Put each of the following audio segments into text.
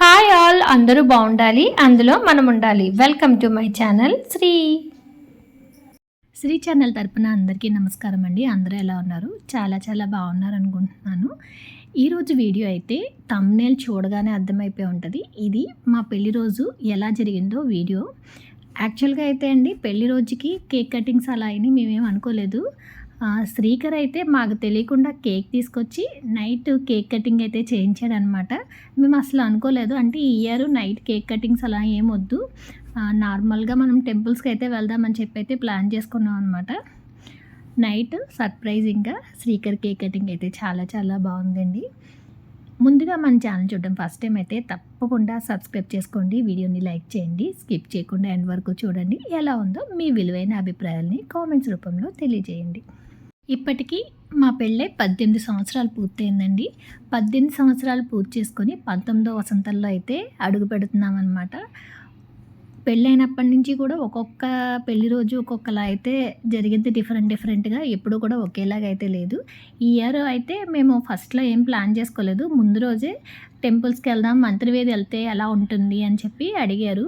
Hi all అందరూ బాగుండాలి అందులో మనం ఉండాలి. Welcome to my channel Sri. Sri channel తరపున అందరికీ నమస్కారం అండి. అందరూ ఎలా ఉన్నారు? చాలా చాలా బాగున్నారు అనుకుంటున్నాను. ఈరోజు వీడియో అయితే తమ్నేల్ చూడగానే అర్థమైపోయి ఉంటుంది. ఇది మా పెళ్ళి రోజు ఎలా జరిగిందో వీడియో. యాక్చువల్గా అయితే అండి పెళ్ళి రోజుకి కేక్ కటింగ్స్ అలా అయినాయి మేమేం అనుకోలేదు. శ్రీకర్ అయితే మాకు తెలియకుండా కేక్ తీసుకొచ్చి నైట్ కేక్ కటింగ్ అయితే చేయించాడు అనమాట మేము అసలు అనుకోలేదు అంటే ఈ ఇయర్ నైట్ కేక్ కటింగ్స్ అలా ఏం వద్దు. నార్మల్గా మనం టెంపుల్స్కి అయితే వెళ్దామని చెప్పి అయితే ప్లాన్ చేసుకున్నాం అనమాట. నైట్ సర్ప్రైజింగ్గా శ్రీకర్ కేక్ కటింగ్ అయితే చాలా చాలా బాగుందండి. ముందుగా మన ఛానల్ చూడడం ఫస్ట్ టైం అయితే తప్పకుండా సబ్స్క్రైబ్ చేసుకోండి వీడియోని లైక్ చేయండి స్కిప్ చేయకుండా ఎండ్ వరకు చూడండి ఎలా ఉందో మీ విలువైన అభిప్రాయాల్ని కామెంట్స్ రూపంలో తెలియజేయండి. ఇప్పటికీ మా పెళ్ళే పద్దెనిమిది సంవత్సరాలు పూర్తయిందండి. పద్దెనిమిది సంవత్సరాలు పూర్తి చేసుకొని పంతొమ్మిదో వసంతంలో అయితే అడుగు పెడుతున్నామన్నమాట పెళ్ళైనప్పటి నుంచి కూడా ఒక్కొక్క పెళ్ళి రోజు ఒక్కొక్కలా అయితే జరిగింది. డిఫరెంట్ డిఫరెంట్గా ఎప్పుడు కూడా ఒకేలాగా అయితే లేదు. ఈ ఇయర్ అయితే మేము ఫస్ట్లో ఏం ప్లాన్ చేసుకోలేదు. ముందు రోజే టెంపుల్స్కి వెళ్దాం మంత్రివేది వెళ్తే ఎలా ఉంటుంది అని చెప్పి అడిగారు.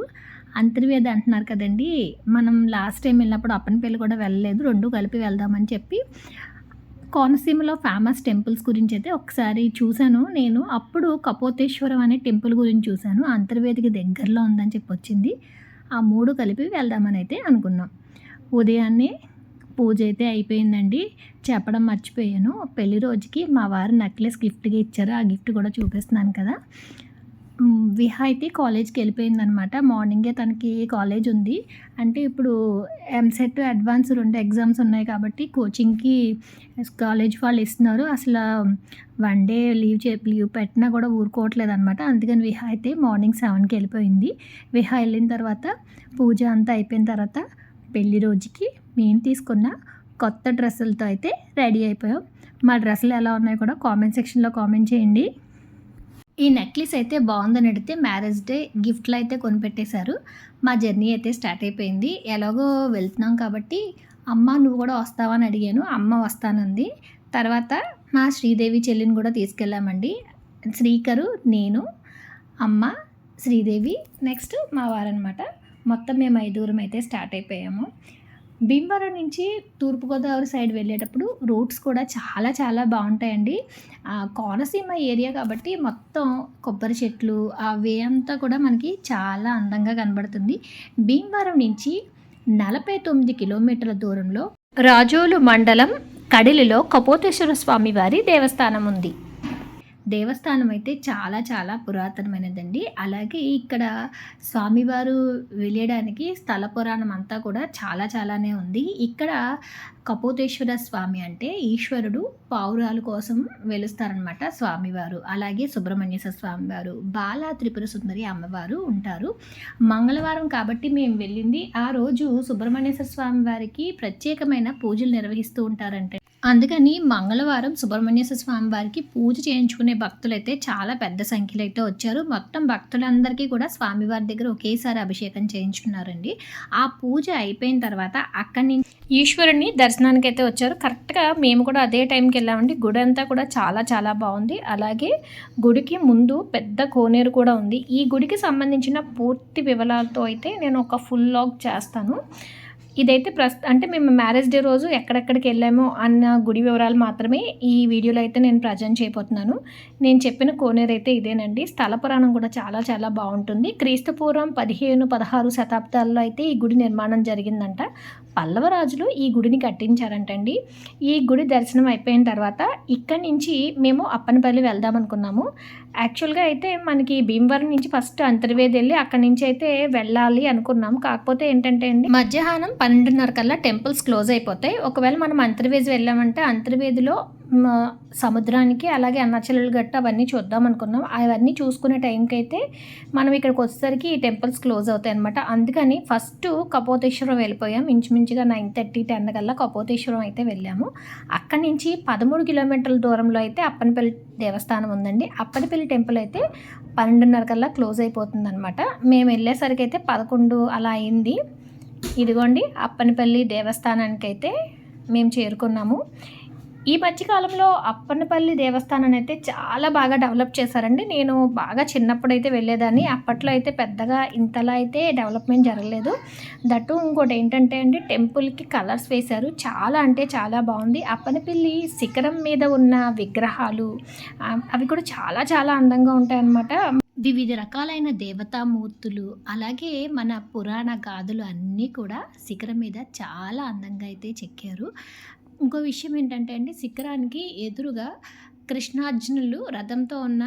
అంతర్వేది అంటున్నారు కదండి మనం లాస్ట్ టైం వెళ్ళినప్పుడు అప్పనపల్లి కూడా వెళ్ళలేదు. రెండు కలిపి వెళ్దామని చెప్పి కోనసీమలో ఫేమస్ టెంపుల్స్ గురించి అయితే ఒకసారి చూశాను నేను. అప్పుడు కపోతేశ్వరం అనే టెంపుల్ గురించి చూశాను. అంతర్వేదికి దగ్గరలో ఉందని చెప్పి వచ్చింది. ఆ మూడు కలిపి వెళ్దామని అయితే అనుకున్నాం. ఉదయాన్నే పూజ అయితే అయిపోయిందండి. చెప్పడం మర్చిపోయాను. పెళ్ళి రోజుకి మా వారు నెక్లెస్ గిఫ్ట్గా ఇచ్చారు. ఆ గిఫ్ట్ కూడా చూపిస్తున్నాను కదా. విహ అయితే కాలేజ్కి వెళ్ళిపోయిందనమాట మార్నింగే తనకి కాలేజ్ ఉంది. అంటే ఇప్పుడు ఎంసెట్ అడ్వాన్స్ రెండు ఎగ్జామ్స్ ఉన్నాయి కాబట్టి కోచింగ్కి కాలేజ్ వాళ్ళు ఇస్తున్నారు. అసలు వన్ డే లీవ్ చే లీవ్ పెట్టినా కూడా ఊరుకోవట్లేదు అనమాట అందుకని విహ అయితే మార్నింగ్ సెవెన్కి వెళ్ళిపోయింది. విహ వెళ్ళిన తర్వాత పూజ అంతా అయిపోయిన తర్వాత పెళ్ళి రోజుకి మేము తీసుకున్న కొత్త డ్రెస్సులతో అయితే రెడీ అయిపోయాం. మా డ్రెస్సులు ఎలా ఉన్నాయో కూడా కామెంట్ సెక్షన్లో కామెంట్ చేయండి. ఈ నెక్లెస్ అయితే బాగుందని అడిగితే మ్యారేజ్ డే గిఫ్ట్లు అయితే కొనిపెట్టేశారు. మా జర్నీ అయితే స్టార్ట్ అయిపోయింది. ఎలాగో వెళ్తున్నాం కాబట్టి అమ్మ నువ్వు కూడా వస్తావా అని అడిగాను. అమ్మ వస్తానంది. తర్వాత మా శ్రీదేవి చెల్లిని కూడా తీసుకెళ్ళామండి. శ్రీకరు నేను అమ్మ శ్రీదేవి నెక్స్ట్ మా వారనమాట మొత్తం మేము ఐదుగురం అయితే స్టార్ట్ అయిపోయాము. భీమవరం నుంచి తూర్పుగోదావరి సైడ్ వెళ్ళేటప్పుడు రూట్స్ కూడా చాలా చాలా బాగుంటాయండి. కోనసీమ ఏరియా కాబట్టి మొత్తం కొబ్బరి చెట్లు ఆ వే అంతా కూడా మనకి చాలా అందంగా కనబడుతుంది. భీమవరం నుంచి నలభై తొమ్మిది కిలోమీటర్ల దూరంలో రాజోలు మండలం కడిలిలో కపోతేశ్వర స్వామి వారి దేవస్థానం ఉంది. దేవస్థానం అయితే చాలా చాలా పురాతనమైనదండి. అలాగే ఇక్కడ స్వామివారు వెళ్ళడానికి స్థల పురాణం అంతా కూడా చాలా చాలానే ఉంది. ఇక్కడ కపోతేశ్వర స్వామి అంటే ఈశ్వరుడు పావురాల కోసం వెలుస్తారనమాట స్వామివారు. అలాగే సుబ్రహ్మణ్యేశ్వర స్వామివారు బాలా త్రిపుర సుందరి అమ్మవారు ఉంటారు. మంగళవారం కాబట్టి మేము వెళ్ళింది. ఆ రోజు సుబ్రహ్మణ్యేశ్వర స్వామి వారికి ప్రత్యేకమైన పూజలు నిర్వహిస్తూ ఉంటారంటే అందుకని మంగళవారం సుబ్రహ్మణ్యేశ్వర స్వామి వారికి పూజ చేయించుకునే భక్తులు అయితే చాలా పెద్ద సంఖ్యలో అయితే వచ్చారు. మొత్తం భక్తులందరికీ కూడా స్వామివారి దగ్గర ఒకేసారి అభిషేకం చేయించుకున్నారండి. ఆ పూజ అయిపోయిన తర్వాత అక్కడి నుంచి ఈశ్వరుని దర్శనానికి అయితే వచ్చారు. కరెక్ట్గా మేము కూడా అదే టైంకి వెళ్ళామండి. గుడి అంతా కూడా చాలా చాలా బాగుంది. అలాగే గుడికి ముందు పెద్ద కోనేరు కూడా ఉంది. ఈ గుడికి సంబంధించిన పూర్తి వివరాలతో అయితే నేను ఒక ఫుల్ లాగ్ చేస్తాను. ఇదైతే ప్రస్ అంటే మేము మ్యారేజ్ డే రోజు ఎక్కడెక్కడికి వెళ్ళామో అన్న గుడి వివరాలు మాత్రమే ఈ వీడియోలో అయితే నేను ప్రజెంట్ చేయబోతున్నాను. నేను చెప్పిన కోనేరు అయితే ఇదేనండి. స్థల పురాణం కూడా చాలా చాలా బాగుంటుంది. క్రీస్తుపూర్వం పదిహేను పదహారు శతాబ్దాల్లో అయితే ఈ గుడి నిర్మాణం జరిగిందంట. పల్లవ రాజులు ఈ గుడిని కట్టించారంటండి. ఈ గుడి దర్శనం అయిపోయిన తర్వాత ఇక్కడి నుంచి మేము అప్పనపల్లి వెళ్దాం అనుకున్నాము యాక్చువల్గా అయితే మనకి భీమవరం నుంచి ఫస్ట్ అంతర్వేది వెళ్ళి అక్కడి నుంచి అయితే వెళ్ళాలి అనుకున్నాం కాకపోతే ఏంటంటే అండి మధ్యాహ్నం పన్నెండున్నర కల్లా టెంపుల్స్ క్లోజ్ అయిపోతాయి. ఒకవేళ మనం అంతర్వేది వెళ్ళామంటే అంతర్వేదిలో సముద్రానికి అలాగే అరుణాచల్ గట్ట అవన్నీ చూద్దాం అనుకున్నాం. అవన్నీ చూసుకునే టైంకి అయితే మనం ఇక్కడికి వచ్చేసరికి ఈ టెంపుల్స్ క్లోజ్ అవుతాయి అనమాట అందుకని ఫస్ట్ కపోతేశ్వరం వెళ్ళిపోయాం. ఇంచుమించుగా నైన్ థర్టీ టెన్ కల్లా కపోతేశ్వరం అయితే వెళ్ళాము. అక్కడి నుంచి పదమూడు కిలోమీటర్ల దూరంలో అయితే అప్పనపల్లి దేవస్థానం ఉందండి. అప్పనపల్లి టెంపుల్ అయితే పన్నెండున్నర కల్లా క్లోజ్ అయిపోతుంది అనమాట మేము వెళ్ళేసరికి అయితే పదకొండు అలా అయింది. ఇదిగోండి అప్పనపల్లి దేవస్థానానికి అయితే మేము చేరుకున్నాము. ఈ మధ్యకాలంలో అప్పన్నపల్లి దేవస్థానాన్ని అయితే చాలా బాగా డెవలప్ చేశారండి. నేను బాగా చిన్నప్పుడు అయితే వెళ్ళేదాన్ని. అప్పట్లో అయితే పెద్దగా ఇంతలా అయితే డెవలప్మెంట్ జరగలేదు. దట్టు ఇంకోటి ఏంటంటే అండి టెంపుల్కి కలర్స్ వేశారు. చాలా అంటే చాలా బాగుంది. అప్పనపల్లి శిఖరం మీద ఉన్న విగ్రహాలు అవి కూడా చాలా చాలా అందంగా ఉంటాయన్నమాట. వివిధ రకాలైన దేవతామూర్తులు అలాగే మన పురాణ గాథలు అన్నీ కూడా శిఖరం మీద చాలా అందంగా అయితే చెక్కారు. ఇంకో విషయం ఏంటంటే అండి శిఖరానికి ఎదురుగా కృష్ణార్జునులు రథంతో ఉన్న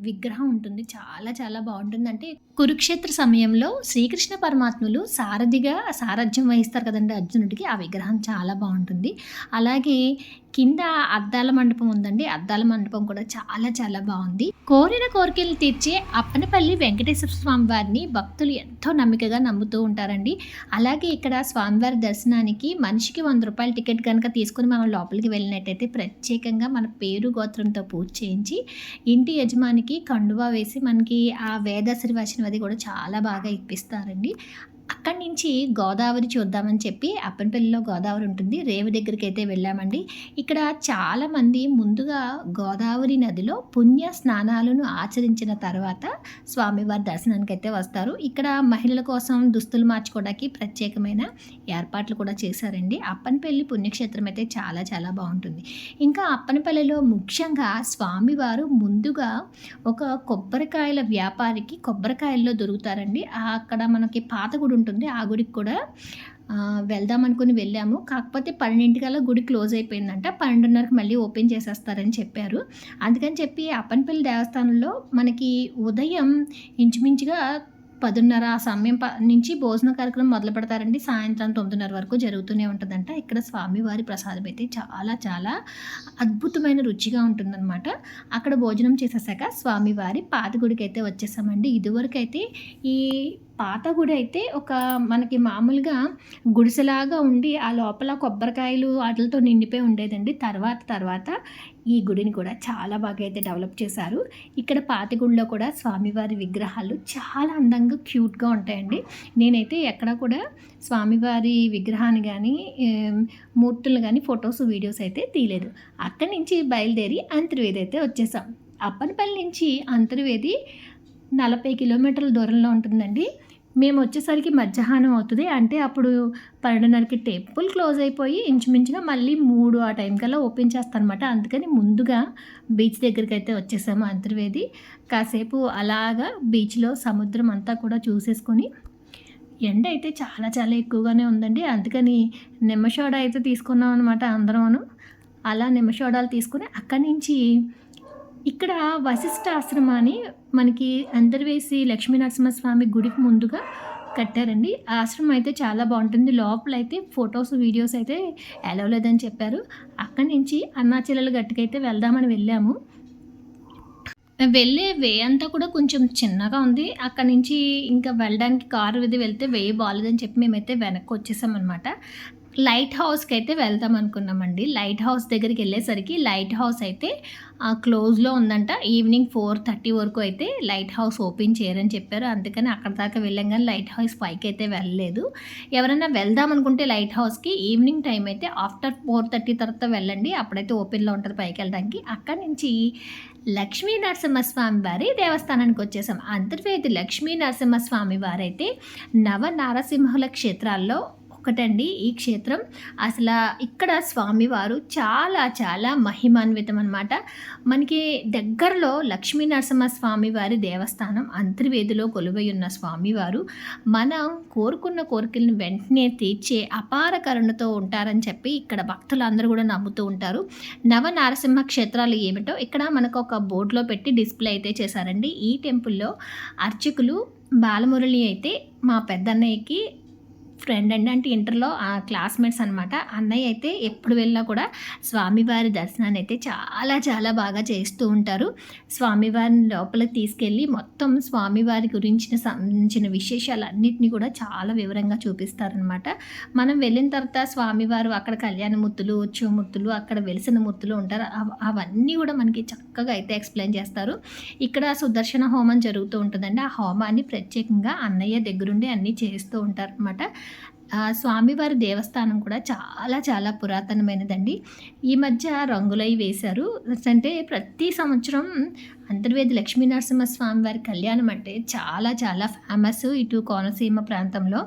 విగ్రహం ఉంటుంది. చాలా చాలా బాగుంటుంది. అంటే కురుక్షేత్ర సమయంలో శ్రీకృష్ణ పరమాత్ములు సారథిగా సారథ్యం వహిస్తారు కదండి అర్జునుడికి ఆ విగ్రహం చాలా బాగుంటుంది. అలాగే కింద అద్దాల మండపం ఉందండి. అద్దాల మండపం కూడా చాలా చాలా బాగుంది. కోరిన కోరికలు తీర్చే అప్పనపల్లి వెంకటేశ్వర స్వామి వారిని భక్తులు ఎంతో నమ్మికగా నమ్ముతూ ఉంటారండి. అలాగే ఇక్కడ స్వామివారి దర్శనానికి మనిషికి వంద రూపాయల టికెట్ కనుక తీసుకుని మనం లోపలికి వెళ్ళినట్టయితే ప్రత్యేకంగా మన పేరు గోత్రంతో పూజ చేయించి ఇంటి యజమానికి కండువా వేసి మనకి ఆ వేదాశ్రీవచనం అది కూడా చాలా బాగా ఇప్పిస్తారండి. అక్కడి నుంచి గోదావరి చూద్దామని చెప్పి అప్పనపల్లిలో గోదావరి ఉంటుంది. రేవు దగ్గరికి అయితే వెళ్ళామండి. ఇక్కడ చాలామంది ముందుగా గోదావరి నదిలో పుణ్య స్నానాలను ఆచరించిన తర్వాత స్వామివారి దర్శనానికి అయితే వస్తారు. ఇక్కడ మహిళల కోసం దుస్తులు మార్చుకోవడానికి ప్రత్యేకమైన ఏర్పాట్లు కూడా చేశారండి. అప్పనపల్లి పుణ్యక్షేత్రం అయితే చాలా చాలా బాగుంటుంది. ఇంకా అప్పనపల్లిలో ముఖ్యంగా స్వామివారు ముందుగా ఒక కొబ్బరికాయల వ్యాపారికి కొబ్బరికాయల్లో దొరుకుతారండి. అక్కడ మనకి పాత గుడి ఉంటుంది. ఆ గుడికి కూడా వెళ్దాం అనుకుని వెళ్ళాము. కాకపోతే పన్నెండింటికల్లా గుడి క్లోజ్ అయిపోయిందంట. పన్నెండున్నరకు మళ్ళీ ఓపెన్ చేసేస్తారని చెప్పారు. అందుకని చెప్పి అప్పన్పల్లి దేవస్థానంలో మనకి ఉదయం ఇంచుమించుగా పదున్నర ఆ సమయం ప- నుంచి భోజన కార్యక్రమం మొదలు పెడతారండి. సాయంత్రం తొమ్మిదిన్నర వరకు జరుగుతూనే ఉంటుందంట. ఇక్కడ స్వామివారి ప్రసాదం అయితే చాలా చాలా అద్భుతమైన రుచిగా ఉంటుందన్నమాట. అక్కడ భోజనం చేసేసాక స్వామివారి పాత గుడికి అయితే వచ్చేసామండి. ఇదివరకు అయితే ఈ పాత గుడి అయితే ఒక మనకి మామూలుగా గుడిసెలాగా ఉండి ఆ లోపల కొబ్బరికాయలు వాటితో నిండిపోయి ఉండేదండి. తర్వాత తర్వాత ఈ గుడిని కూడా చాలా బాగా అయితే డెవలప్ చేశారు. ఇక్కడ పాతి గుడిలో కూడా స్వామివారి విగ్రహాలు చాలా అందంగా క్యూట్గా ఉంటాయండి. నేనైతే ఎక్కడ కూడా స్వామివారి విగ్రహాన్ని కానీ మూర్తులు కానీ ఫొటోస్ వీడియోస్ అయితే తీయలేదు. అక్కడి నుంచి బయలుదేరి అంతర్వేది అయితే వచ్చేసాం. అప్పనపల్లి నుంచి అంతర్వేది నలభై కిలోమీటర్ల దూరంలో ఉంటుందండి. మేము వచ్చేసరికి మధ్యాహ్నం అవుతుంది. అంటే అప్పుడు పన్నెండున్నరకి టెంపుల్ క్లోజ్ అయిపోయి ఇంచుమించుగా మళ్ళీ మూడు ఆ టైం కల్లా ఓపెన్ చేస్తారనమాట అందుకని ముందుగా బీచ్ దగ్గరికి అయితే వచ్చేసాము అంతర్వేది. కాసేపు అలాగా బీచ్లో సముద్రం అంతా కూడా చూసేసుకొని ఎండ అయితే చాలా చాలా ఎక్కువగానే ఉందండి. అందుకని నిమ్మషోడ అయితే తీసుకున్నాం అనమాట అందరూను అలా నిమ్మషోడాలు తీసుకుని అక్కడి నుంచి ఇక్కడ వశిష్ఠ ఆశ్రమాన్ని మనకి అంతర్వేసి లక్ష్మీనరసింహస్వామి గుడికి ముందుగా కట్టారండి. ఆశ్రమం అయితే చాలా బాగుంటుంది. లోపల అయితే ఫొటోస్ వీడియోస్ అయితే అలవ్ లేదని చెప్పారు. అక్కడి నుంచి అన్నాచెల్లెల గట్టుకైతే వెళ్దామని వెళ్ళాము. వెళ్ళే వే అంతా కూడా కొంచెం చిన్నగా ఉంది. అక్కడి నుంచి ఇంకా వెళ్ళడానికి కారు ఇది వెళ్తే వే బాగాలేదని చెప్పి మేమైతే వెనక్కి వచ్చేసామన్నమాట. లైట్ హౌస్కి అయితే వెళ్దాం అనుకున్నామండి. లైట్ హౌస్ దగ్గరికి వెళ్ళేసరికి లైట్ హౌస్ అయితే ఆ, క్లోజ్లో ఉందంట. ఈవినింగ్ ఫోర్ థర్టీ వరకు అయితే లైట్ హౌస్ ఓపెన్ చేయరని చెప్పారు. అందుకని అక్కడ దాకా వెళ్ళాం కానీ లైట్ హౌస్ పైకి అయితే వెళ్ళలేదు. ఎవరైనా వెళ్దాం అనుకుంటే లైట్ హౌస్కి ఈవినింగ్ టైం అయితే ఆఫ్టర్ ఫోర్ థర్టీ తర్వాత వెళ్ళండి. అప్పుడైతే ఓపెన్లో ఉంటుంది పైకి వెళ్ళడానికి. అక్కడి నుంచి లక్ష్మీ నరసింహస్వామి వారి దేవస్థానానికి వచ్చేసాం. అంతర్వేది లక్ష్మీ నరసింహస్వామి వారైతే నవ నారసింహుల క్షేత్రాల్లో ఒకటండి ఈ క్షేత్రం. అసలు ఇక్కడ స్వామివారు చాలా చాలా మహిమాన్వితం అనమాట మనకి దగ్గరలో లక్ష్మీ నరసింహ వారి దేవస్థానం అంతర్వేదిలో కొలువై ఉన్న స్వామివారు మనం కోరుకున్న కోరికలను వెంటనే తీర్చే అపార కరుణతో ఉంటారని చెప్పి ఇక్కడ భక్తులందరూ కూడా నమ్ముతూ ఉంటారు. నవనారసింహ క్షేత్రాలు ఏమిటో ఇక్కడ మనకు ఒక బోర్డులో పెట్టి డిస్ప్లే అయితే చేశారండి. ఈ టెంపుల్లో అర్చకులు బాలమురళి అయితే మా పెద్దన్నయ్యకి ఫ్రెండ్ అండి అంటే ఇంటర్లో ఆ క్లాస్మేట్స్ అనమాట అన్నయ్య అయితే ఎప్పుడు వెళ్ళినా కూడా స్వామివారి దర్శనాన్ని అయితే చాలా చాలా బాగా చేస్తూ ఉంటారు. స్వామివారిని లోపలికి తీసుకెళ్ళి మొత్తం స్వామివారి గురించిన సంబంధించిన విశేషాలన్నింటినీ కూడా చాలా వివరంగా చూపిస్తారనమాట మనం వెళ్ళిన తర్వాత స్వామివారు అక్కడ కళ్యాణమూర్తులు ఉత్సవమూర్తులు అక్కడ వెలిసిన మూర్తులు ఉంటారు. అవ- అవన్నీ కూడా మనకి చక్కగా అయితే ఎక్స్ప్లెయిన్ చేస్తారు. ఇక్కడ సుదర్శన హోమం జరుగుతూ ఉంటుందండి. ఆ హోమాన్ని ప్రత్యేకంగా అన్నయ్య దగ్గరుండి అన్నీ చేస్తూ ఉంటారనమాట స్వామివారి దేవస్థానం కూడా చాలా చాలా పురాతనమైనదండి. ఈ మధ్య రంగులై వేశారు. అంటే ప్రతి సంవత్సరం అంతర్వేది లక్ష్మీ స్వామి వారి కళ్యాణం అంటే చాలా చాలా ఫేమస్ ఇటు కోనసీమ ప్రాంతంలో.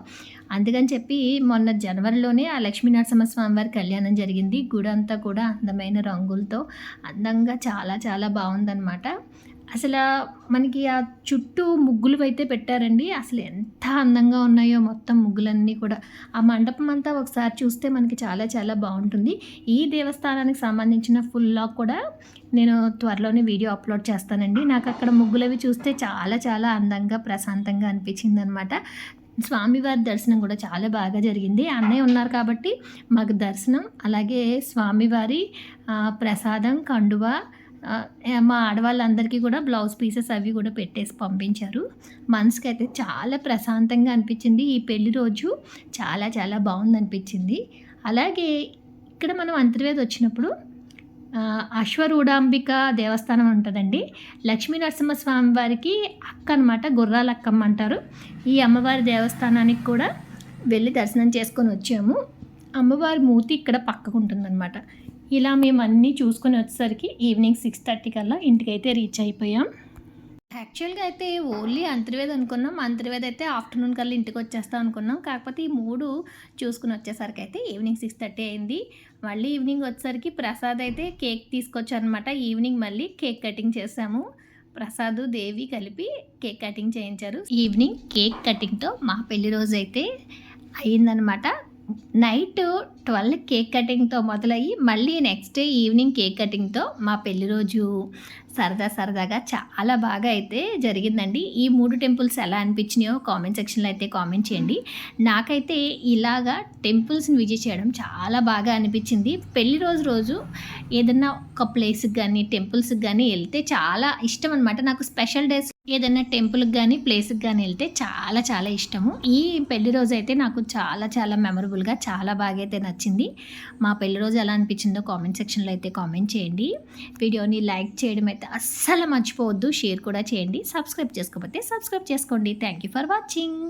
అందుకని చెప్పి మొన్న జనవరిలోనే ఆ లక్ష్మీ స్వామి వారి కళ్యాణం జరిగింది. గుడి అంతా కూడా అందమైన రంగులతో అందంగా చాలా చాలా బాగుందన్నమాట. అసలు మనకి ఆ చుట్టూ ముగ్గులు అయితే పెట్టారండి. అసలు ఎంత అందంగా ఉన్నాయో మొత్తం ముగ్గులన్నీ కూడా. ఆ మండపం అంతా ఒకసారి చూస్తే మనకి చాలా చాలా బాగుంటుంది. ఈ దేవస్థానానికి సంబంధించిన ఫుల్ లాగ్ కూడా నేను త్వరలోనే వీడియో అప్లోడ్ చేస్తానండి. నాకు అక్కడ ముగ్గులవి చూస్తే చాలా చాలా అందంగా ప్రశాంతంగా అనిపించింది అనమాట స్వామివారి దర్శనం కూడా చాలా బాగా జరిగింది. అన్నయ్య ఉన్నారు కాబట్టి మాకు దర్శనం అలాగే స్వామివారి ప్రసాదం కండువ మా ఆడవాళ్ళందరికీ కూడా బ్లౌజ్ పీసెస్ అవి కూడా పెట్టేసి పంపించారు. మనసుకి అయితే చాలా ప్రశాంతంగా అనిపించింది ఈ పెళ్ళి రోజు. చాలా చాలా బాగుంది అనిపించింది అలాగే ఇక్కడ మనం అంతర్వేది వచ్చినప్పుడు అశ్వరూఢాంబిక దేవస్థానం ఉంటుందండి. లక్ష్మీ నరసింహస్వామి వారికి అక్క అనమాట గుర్రాలక్కమ్మ అంటారు ఈ అమ్మవారి దేవస్థానానికి కూడా వెళ్ళి దర్శనం చేసుకొని వచ్చాము. అమ్మవారి మూతి ఇక్కడ పక్కకు ఉంటుందన్నమాట. ఇలా మేము అన్నీ చూసుకొని వచ్చేసరికి ఈవినింగ్ సిక్స్ థర్టీ కల్లా ఇంటికైతే రీచ్ అయిపోయాం. యాక్చువల్గా అయితే ఓన్లీ అంతర్వేది అనుకున్నాం. అంతర్వేది అయితే ఆఫ్టర్నూన్ కల్లా ఇంటికి వచ్చేస్తాం అనుకున్నాం. కాకపోతే ఈ మూడు చూసుకుని వచ్చేసరికి అయితే ఈవినింగ్ సిక్స్ థర్టీ అయింది. మళ్ళీ ఈవినింగ్ వచ్చేసరికి ప్రసాద్ అయితే కేక్ తీసుకొచ్చారనమాట ఈవినింగ్ మళ్ళీ కేక్ కటింగ్ చేసాము. ప్రసాద్ దేవి కలిపి కేక్ కటింగ్ చేయించారు. ఈవినింగ్ కేక్ కటింగ్తో మా పెళ్ళి రోజు అయితే అయిందనమాట నైట్ ట్వెల్వ్ కేక్ కటింగ్తో మొదలయ్యి మళ్ళీ నెక్స్ట్ డే ఈవినింగ్ కేక్ కటింగ్తో మా పెళ్ళి రోజు సరదా సరదాగా చాలా బాగా అయితే జరిగిందండి. ఈ మూడు టెంపుల్స్ ఎలా అనిపించినాయో కామెంట్ సెక్షన్లో అయితే కామెంట్ చేయండి. నాకైతే ఇలాగా టెంపుల్స్ని విజిట్ చేయడం చాలా బాగా అనిపించింది. పెళ్ళి రోజు రోజు ఏదన్నా ఒక ప్లేస్కి కానీ టెంపుల్స్కి కానీ వెళ్తే చాలా ఇష్టం అనమాట నాకు స్పెషల్ డేస్ ఏదైనా టెంపుల్కి కానీ ప్లేస్కి కానీ వెళ్తే చాలా చాలా ఇష్టము. ఈ పెళ్ళి రోజు అయితే నాకు చాలా చాలా మెమరబుల్గా చాలా బాగా అయితే నచ్చింది. మా పెళ్ళి రోజు ఎలా అనిపించిందో కామెంట్ సెక్షన్లో అయితే కామెంట్ చేయండి. వీడియోని లైక్ చేయడం అయితే అస్సలు మర్చిపోవద్దు. షేర్ కూడా చేయండి. సబ్స్క్రైబ్ చేసుకోకపోతే సబ్స్క్రైబ్ చేసుకోండి. Thank you for watching